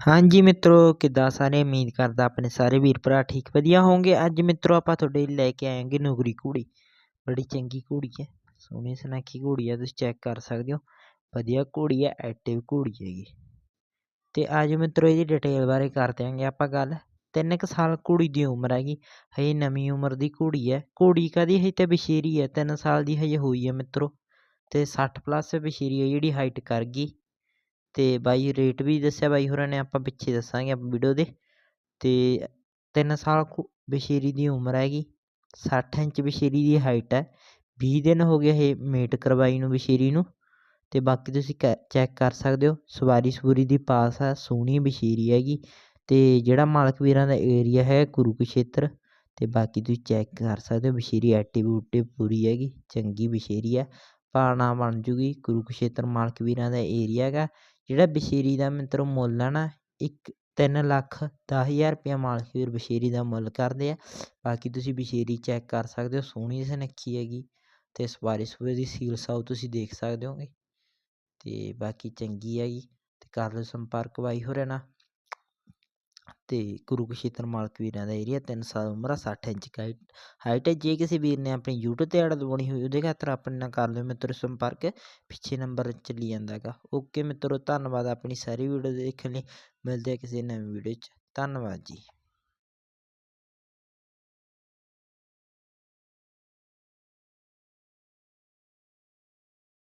ਹਾਂਜੀ ਮਿੱਤਰੋ, ਕਿੱਦਾਂ ਸਾਰੇ? ਉਮੀਦ ਕਰਦਾ ਆਪਣੇ ਸਾਰੇ ਵੀਰ ਭਰਾ ਠੀਕ, ਵਧੀਆ ਹੋਵੋਗੇ ਅੱਜ ਮਿੱਤਰੋ, ਆਪਾਂ ਤੁਹਾਡੇ ਲਈ ਲੈ ਕੇ ਆਏਗੇ ਨੁਗਰੀ ਘੋੜੀ। ਬੜੀ ਚੰਗੀ ਘੋੜੀ ਹੈ, ਸੋਹਣੀ ਸੁਨੱਖੀ ਘੋੜੀ ਹੈ, ਤੁਸੀਂ ਚੈੱਕ ਕਰ ਸਕਦੇ ਹੋ। ਵਧੀਆ ਘੋੜੀ ਹੈ ਐਕਟਿਵ ਘੋੜੀ ਹੈਗੀ। ਤੇ ਅੱਜ ਮਿੱਤਰੋ, ਇਹਦੀ ਡਿਟੇਲ ਬਾਰੇ ਕਰ ਦਿਆਂਗੇ ਆਪਾਂ ਗੱਲ। ਤਿੰਨ ਕੁ ਸਾਲ ਘੋੜੀ ਦੀ ਉਮਰ ਹੈਗੀ, ਹਜੇ ਨਵੀਂ ਉਮਰ ਦੀ ਘੋੜੀ ਹੈ। ਘੋੜੀ ਕਾਦੀ ਹਜੇ ਤੇ ਬਸ਼ੀਰੀ ਹੈ, ਤਿੰਨ ਸਾਲ ਦੀ ਹਜੇ ਹੋਈ ਹੈ ਮਿੱਤਰੋ। ਤੇ 60 ਪਲੱਸ ਬਸ਼ੀਰੀ ਹੈ ਜਿਹੜੀ ਹਾਈਟ ਕਰ ਗਈ। ਅਤੇ ਬਾਈ ਰੇਟ ਵੀ ਦੱਸਿਆ ਬਾਈ ਹੋਰਾਂ ਨੇ, ਆਪਾਂ ਪਿੱਛੇ ਦੱਸਾਂਗੇ ਆਪਾਂ ਵੀਡੀਓ ਦੇ। ਅਤੇ ਤਿੰਨ ਸਾਲ ਬਸ਼ੀਰੀ ਦੀ ਉਮਰ ਹੈਗੀ, ਸੱਠ ਇੰਚ ਬਸ਼ੀਰੀ ਦੀ ਹਾਈਟ ਹੈ। ਵੀਹ ਦਿਨ ਹੋ ਗਏ ਇਹ ਮੇਟ ਕਰਵਾਈ ਨੂੰ ਬਸ਼ੀਰੀ ਨੂੰ ਅਤੇ ਬਾਕੀ ਤੁਸੀਂ ਕੈ ਚੈੱਕ ਕਰ ਸਕਦੇ ਹੋ, ਸਵਾਰੀ ਸਵੂਰੀ ਦੀ ਪਾਸ ਹੈ, ਸੋਹਣੀ ਬਸ਼ੀਰੀ ਹੈਗੀ। ਅਤੇ ਜਿਹੜਾ ਮਾਲਕ ਵੀਰਾਂ ਦਾ ਏਰੀਆ ਹੈ ਕੁਰੂਕਸ਼ੇਤਰ ਅਤੇ ਬਾਕੀ ਤੁਸੀਂ ਚੈੱਕ ਕਰ ਸਕਦੇ ਹੋ, ਬਸ਼ੀਰੀ ਐਕਟੀਵਿਟੀ ਪੂਰੀ ਹੈਗੀ, ਚੰਗੀ ਬਸ਼ੀਰੀ ਹੈ। ਪਾਣਾ ਬਣ ਜੂਗੀ ਕੁਰੂਕਸ਼ੇਤਰ ਮਾਲਕ ਵੀਰਾਂ ਦਾ ਏਰੀਆ ਹੈਗਾ, ਜਿਹੜਾ ਬਸ਼ੀਰੀ ਦਾ ਮਿੱਤਰੋ ਮੁੱਲ ਹੈ ਨਾ, ਇੱਕ ਤਿੰਨ ਲੱਖ ਦਸ ਹਜ਼ਾਰ ਰੁਪਇਆ ਮਾਲਕ ਵੀਰ ਬਸ਼ੀਰੀ ਦਾ ਮੁੱਲ ਕਰਦੇ ਆ। ਬਾਕੀ ਤੁਸੀਂ ਬਸ਼ੀਰੀ ਚੈੱਕ ਕਰ ਸਕਦੇ ਹੋ, ਸੋਹਣੀ ਸੁਨੱਖੀ ਹੈਗੀ ਤੇ ਸਵਾਰੀ ਸੂਏ ਦੀ ਸੀਲ ਸਾਊ ਤੁਸੀਂ ਦੇਖ ਸਕਦੇ ਹੋਗੇ। ਤੇ ਬਾਕੀ ਚੰਗੀ ਹੈਗੀ ਤੇ ਕਰ ਲਓ ਸੰਪਰਕ, ਬਾਈ ਹੋ ਨਾ ਤੇ ਕੁਰੂਕਸ਼ੇਤਰ ਮਾਲਕ ਵੀਰਾਂ ਦਾ ਏਰੀਆ 3 ਸਾਲ ਉਮਰ ਆ 60 ਇੰਚ ਹਾਈਟ ਹੈ। ਜੇ ਕਿਸੇ ਵੀਰ ਨੇ ਆਪਣੀ YouTube ਤੇ ਐਡ ਲਵਾਉਣੀ ਹੋਈ, ਉਹਦੇ ਖਾਤਰ ਆਪਣੇ ਨਾਲ ਕਰ ਲਿਓ ਮਿੱਤਰੋ ਸੰਪਰਕ। ਪਿੱਛੇ ਨੰਬਰ ਚੱਲੀ ਜਾਂਦਾ ਹੈਗਾ। ਓਕੇ ਮਿੱਤਰੋ, ਧੰਨਵਾਦ ਆਪਣੀ ਸਾਰੀ ਵੀਡੀਓ ਦੇਖਣ ਲਈ। ਮਿਲਦੇ ਆ ਕਿਸੇ ਨਵੀਂ ਵੀਡੀਓ 'ਚ। ਧੰਨਵਾਦ ਜੀ।